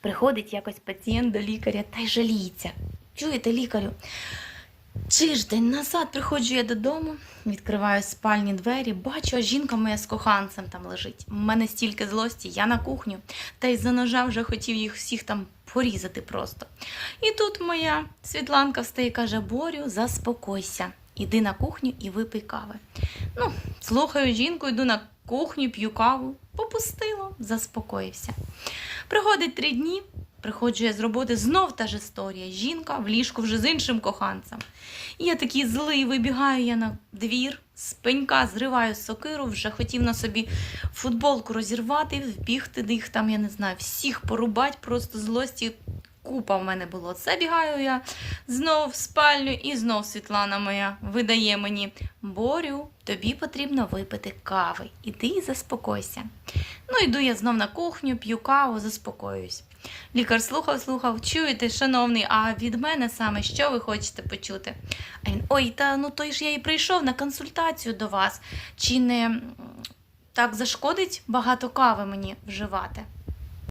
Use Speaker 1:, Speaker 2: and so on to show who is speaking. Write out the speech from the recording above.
Speaker 1: Приходить якось пацієнт до лікаря та й жаліється. Чуєте, лікарю? Тиждень назад приходжу я додому, відкриваю спальні двері, бачу, а жінка моя з коханцем там лежить. У мене стільки злості, я на кухню, та й за ножа вже хотів їх всіх там порізати просто. І тут моя Світланка встає і каже: Борю, заспокойся. Іди на кухню і випий кави. Ну, слухаю жінку, йду на кухню, п'ю каву. Попустило, заспокоївся. Приходить три дні, приходжу я з роботи, знов та ж історія. Жінка в ліжку вже з іншим коханцем. І я такий злий, вибігаю я на двір, з пенька зриваю сокиру, вже хотів на собі футболку розірвати, вбігти їх там, я не знаю, всіх порубать, просто злості. Купа в мене було. Забігаю я знов в спальню, і знов Світлана моя видає мені Борю, тобі потрібно випити кави. Іди і заспокойся. Ну, йду я знов на кухню, п'ю каву, заспокоююсь. Лікар слухав, слухав, чуєте, шановний, а від мене саме що ви хочете почути? А він, ой, та ну то ж я і прийшов на консультацію до вас. Чи не так зашкодить багато кави мені вживати?